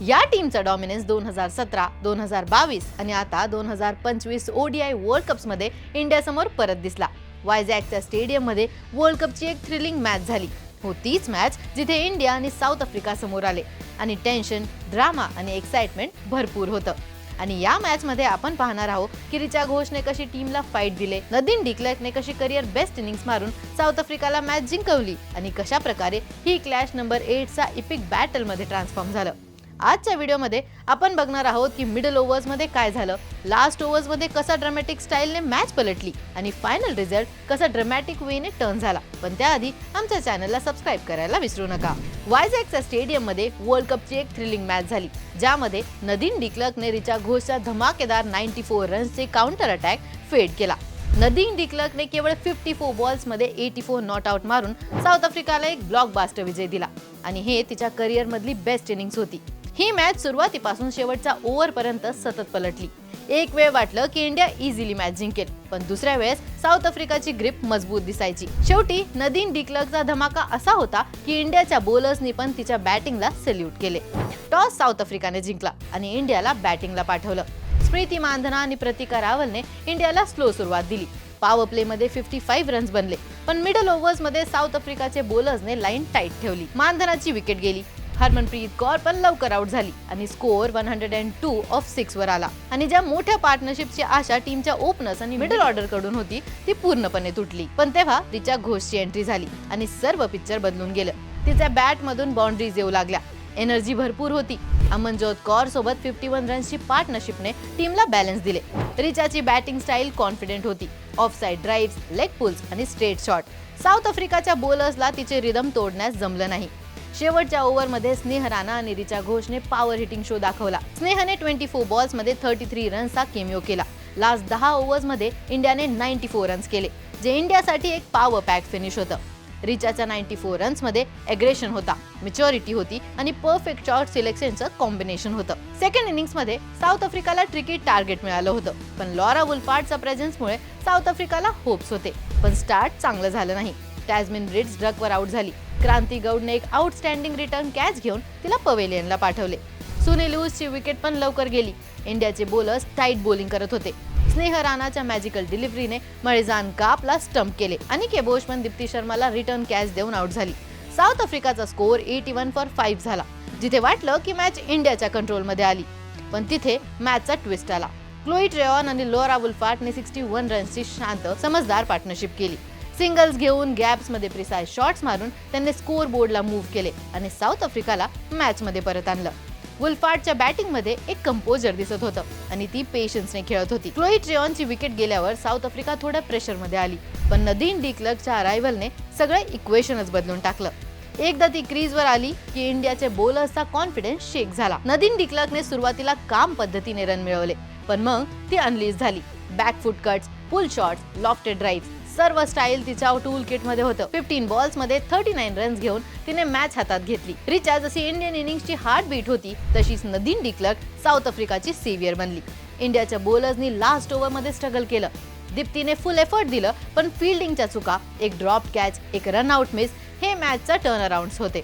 या टीमचा डॉमिनन्स दोन हजार सतरा दोन हजार बावीस आणि आता दोन हजार पंचवीस ओडीआय वर्ल्ड कप्समध्ये इंडियासमोर परत दिसला. वायझॅकच्या स्टेडियममध्ये वर्ल्ड कपची एक थ्रिलिंग मॅच झाली. हो तीच मॅच जिथे इंडिया आणि साऊथ आफ्रिका समोर आले. आणि टेन्शन ड्रामा आणि एक्साइटमेंट भरपूर होतं. आणि या मॅचमध्ये आपण पाहणार आहोत की रिचा घोषने कशी टीमला फाईट दिले नदीन डिक्लर्कने कशी करिअर बेस्ट इनिंग्स मारून साऊथ आफ्रिकाला मॅच जिंकवली आणि कशा प्रकारे ही क्लॅश नंबर एटचा इपिक बॅटलमध्ये ट्रान्सफॉर्म झालं. आजच्या व्हिडिओमध्ये आपण बघणार आहोत की मिडल ओव्हर्समध्ये काय झालं लास्ट ओव्हर्समध्ये कसा ड्रामॅटिक स्टाईलने मॅच पलटली आणि फायनल रिझल्ट कसा ड्रामॅटिक वेने टर्न झाला. पण त्याआधी आमच्या चॅनलला सबस्क्राईब करायला विसरू नका. वायझॅकच्या स्टेडियममध्ये वर्ल्ड कपची एक थ्रिलिंग मॅच झाली ज्यामध्ये नदीन डिक्लकने रिचा घोषच्या धमाकेदार नाईन्टी फोर रन्सचे काउंटर अटॅक फेड केला. नदीन डिक्लर्कने केवळ फिफ्टी फोर बॉल्समध्ये एटी फोर नॉट आउट मारून साऊथ आफ्रिकाला एक ब्लॉकबास्टर विजय दिला. आणि हे तिच्या करिअरमधली बेस्ट इनिंग्स होती. ही मॅच सुरुवातीपासून शेवटच्या ओव्हरपर्यंत सतत पलटली. एक वेळ वाटलं की इंडिया इझिली मॅच जिंकेल पण दुसऱ्या वेळेस साऊथ आफ्रिकाची ग्रिप मजबूत दिसायची. शेवटी नदीन डिक्लकचा धमाका असा होता की इंडियाच्या बोलर्सनी पण तिच्या बॅटिंगला सल्यूट केले. टॉस साऊथ आफ्रिकाने जिंकला आणि इंडियाला बॅटिंगला पाठवलं. स्मृती मानधना आणि प्रतिका रावलने इंडियाला स्लो सुरुवात दिली. पॉवर प्ले मध्ये फिफ्टी फाईव्ह रन्स बनले पण मिडल ओव्हर्समध्ये साऊथ आफ्रिकाचे बॉलर्सने लाईन टाईट ठेवली. मानधनाची विकेट गेली. हरमनप्रीत कौर पण लवकर आउट झाली आणि score one hundred and two off six वर आला. आणि ज्या मोठ्या पार्टनरशिपची आशा टीमच्या ओपनर्स आणि मिडल ऑर्डरकडून होती ती पूर्णपणे तुटली. पण तेव्हा रिचा घोषची एंट्री झाली आणि सर्व पिक्चर बदलून गेलं. तिच्या बॅट मधून बाउंड्रीज येऊ लागल्या. एनर्जी भरपूर होती. अमनजोत कौर सोबत फिफ्टी वन रन्सची पार्टनरशिपने टीमला बॅलन्स दिले. रिचाची बॅटिंग स्टाईल कॉन्फिडेंट होती. Off side drive leg pulls आणि स्ट्रेट शॉट साऊथ आफ्रिकाच्या बॉलर्सला तिचे रिदम तोडण्यास जमलं नाही. शेवटच्या ओव्हरमध्ये स्नेह राणा आणि रिचा घोषने पॉवर हिटिंग शो दाखवला. स्नेहने ट्वेंटी फोर बॉल्समध्ये थर्टी थ्री रन्सचा केमिओ केला. लास्ट दहा ओव्हर्समध्ये इंडियाने नाईन्टी फोर रन्स केले जे इंडियासाठी एक पॉवर पॅक फिनिश होतं. रिचाच्या नाईन्टी फोर रन्समध्ये एग्रेशन होता मेच्युरिटी होती आणि परफेक्ट शॉट सिलेक्शनचं कॉम्बिनेशन होतं. सेकंड इनिंग्समध्ये साऊथ आफ्रिकाला ट्रिकी टार्गेट मिळालं होतं पण लॉरा वुल्फार्डच्या प्रेझेन्समुळे साऊथ आफ्रिकाला होप्स होते पण स्टार्ट चांगलं झालं नाही. टॅझमिन ब्रिड्स ड्रगवर आउट झाली. क्रांती गौडने एक आउटस्टँडिंग रिटर्न कॅच घेऊन तिला पवेलियनला पाठवले. सुनील ची विकेट पण लवकर गेली. इंडियाचे बॉलर्स टाईट बॉलिंग करत होते. स्नेह राणाच्या मॅजिकल डिलिव्हरीने मळेजान कापला स्टंप केले आणि केबोश पण दीप्ती शर्माला रिटर्न कॅच देऊन आउट झाली. South आफ्रिकाचा score eighty one for five झाला जिथे वाटलं की मॅच इंडियाच्या कंट्रोलमध्ये आली. पण तिथे मॅचचा ट्विस्ट आला. क्लोई ट्रेऑन आणि लोरा वुल्फाटने सिक्स्टी वन रन्सची शांत समजदार पार्टनरशिप केली. सिंगल्स घेऊन गॅप्समध्ये प्रिसाय शॉट्स मारून त्यांनी स्कोअर बोर्डला मूव्ह केले आणि साऊथ आफ्रिकाला मॅचमध्ये परत आणलं. गुलफाटच्या बॅटिंगमध्ये एक कंपोजर दिसत होतं आणि ती पेशन्सने खेळत होती. क्लोई ट्रेऑनची विकेट गेल्यावर साऊथ आफ्रिका थोड्या प्रेशरमध्ये आली पण नदीन डिक्लर्कच्या अरायव्हलने सगळे इक्वेशनच बदलून टाकलं. एकदा ती क्रीजवर आली की इंडियाचे बॉलर्सचा कॉन्फिडन्स शेक झाला. नदीन डिक्लर्कने सुरुवातीला काम पद्धतीने रन मिळवले पण मग ती अनलीज झाली. Back foot cuts pull shots lofted drive सर्व स्टाईल तिच्या टूल किटमध्ये होतं. फिफ्टीन बॉल्समध्ये थर्टी नाईन रन्स घेऊन तिने मॅच हातात घेतली. रिचा जशी इंडियन इनिंगची हार्ट बीट होती तशीच नदीन डिक्लक साऊथ आफ्रिकाची सेवियर बनली. इंडियाच्या बॉलर्सनी लास्ट ओव्हरमध्ये स्ट्रगल केलं. दीप्तीने फुल एफर्ट दिलं पण फिल्डिंगच्या चुका एक ड्रॉप कॅच एक रनआउट मिस हे मॅचचा टर्न अराउंड होते.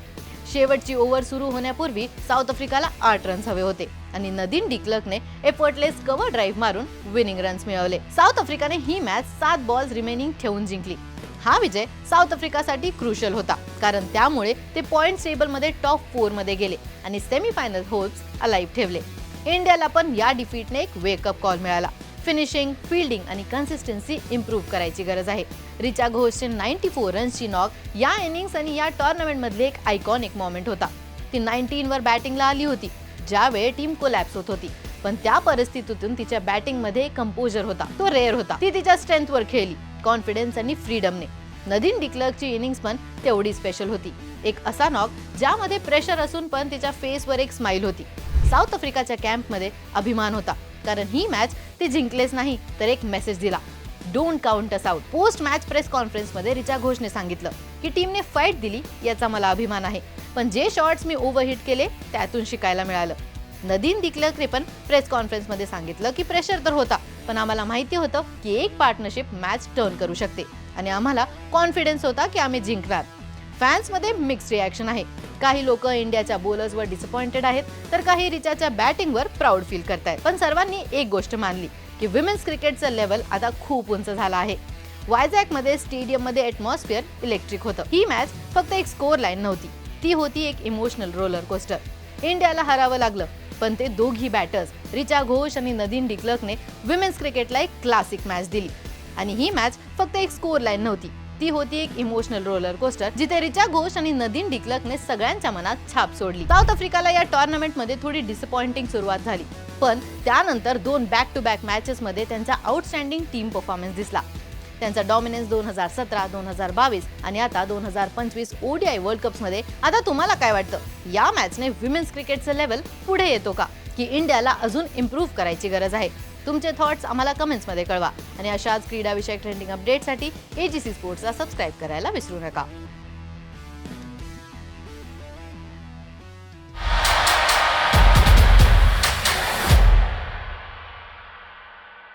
शेवटची ओव्हर सुरू होण्यापूर्वी साऊथ आफ्रिकाला आठ रन्स हवे होते आणि नदीन डिक्लकने एफर्टलेस कव्हर ड्राईव्ह मारून विनिंग रन्स मिळवले. साऊथ आफ्रिकाने ही मॅच सात बॉल्स रिमेनिंग ठेवून जिंकली. हा विजय साऊथ आफ्रिकासाठी क्रुशल होता कारण त्यामुळे ते पॉइंट टेबलमध्ये टॉप फोरमध्ये गेले आणि सेमीफायनल होप्स अलाईव्ह ठेवले. इंडियाला पण या डिफीटने एक वेकअप कॉल मिळाला. फिनिशिंग फिल्डिंग आणि कन्सिस्टन्सी इम्प्रूव्ह करायची गरज आहे. रिचा घोषचे नाईन्टी फोर रन्सची नॉक या इनिंग्स आणि या टॉर्नामेंटमधले एक आयकॉनिक मोमेंट होता. ती नाईन्टीनवर बॅटिंगला आली होती ज्यावेळी टीम कोलॅप्स होत होती. पण त्या परिस्थितीतून तिच्या बॅटिंगमध्ये कंपोजर होता. तो रेअर होता. ती तिच्या स्ट्रेंथवर खेळली कॉन्फिडन्स आणि फ्रीडमने नदीन डिक्लर्कची इनिंग्स पण तेवढी स्पेशल होती. एक असा नॉक ज्यामध्ये प्रेशर असून पण तिच्या फेसवर एक स्माइल होती. साऊथ आफ्रिकाच्या कॅम्पमध्ये अभिमान होता. कारण ही मॅच ते जिंकलेच नाही तर एक मेसेज दिला. Don't count us out post match press कॉन्फरन्समध्ये रिचा घोषने सांगितलं की टीमने फाईट दिली याचा मला अभिमान आहे. पण जे शॉट्स मी ओव्हरहिट केले त्यातून शिकायला मिळालं. नदीन डिक्लर्कने पण प्रेस कॉन्फरन्समध्ये सांगितलं की प्रेशर तर होता पण आम्हाला माहिती होतं की एक पार्टनरशिप मॅच टर्न करू शकते. आणि आम्हाला कॉन्फिडन्स होता की आम्ही जिंकणार. फॅन्समध्ये मिक्स रिॲक्शन आहे. काही लोक इंडियाच्या बॉलर्सवर डिसअपॉइंटेड आहेत तर काही रिचाच्या बॅटिंगवर प्राऊड फील करतायत. पण सर्वांनी एक गोष्ट मानली की विमेन्स क्रिकेटचं लेवल आता खूप उंच झालं आहे. वायझॅकमध्ये स्टेडियममध्ये ॲटमॉस्फिअर इलेक्ट्रिक होतं. ही मॅच फक्त एक स्कोअर लाईन नव्हती. ती होती एक इमोशनल रोलर कोस्टर इंडियाला हरावं लागलं पण ते दोघी बॅटर्स रिचा घोष आणि नदीन डिक्लकने विमेन्स क्रिकेटला एक क्लासिक मॅच दिली. आणि ही मॅच फक्त एक स्कोअर लाईन नव्हती. ती होती एक इमोशनल रोलर कोस्टर जिथे रिचा घोष आणि नदीन डिक्लकने सगळ्यांच्या मनात छाप सोडली. साऊथ आफ्रिकाला या टुर्नामेंटमध्ये थोडी डिसअपॉइंटिंग सुरुवात झाली. पण त्यानंतर दोन बॅक टू बॅक मॅचेसमध्ये त्यांचा आउटस्टँडिंग टीम परफॉर्मन्स दिसला. त्यांचा डॉमिनन्स दोन हजार सतरा दोन हजार बावीस आणि आता दोन हजार पंचवीस ओडीआय वर्ल्ड कप्समध्ये आता तुम्हाला काय वाटतं? या मॅचने विमेन्स क्रिकेटचं लेवल पुढे येतो का? की इंडियाला अजून इम्प्रूव्ह करायची गरज आहे? तुमचे थॉट्स आम्हाला कमेंट्समध्ये कळवा. आणि अशाच क्रीडाविषयक ट्रेंडिंग अपडेटसाठी एजीसी स्पोर्ट्सला सबस्क्राईब करायला विसरू नका.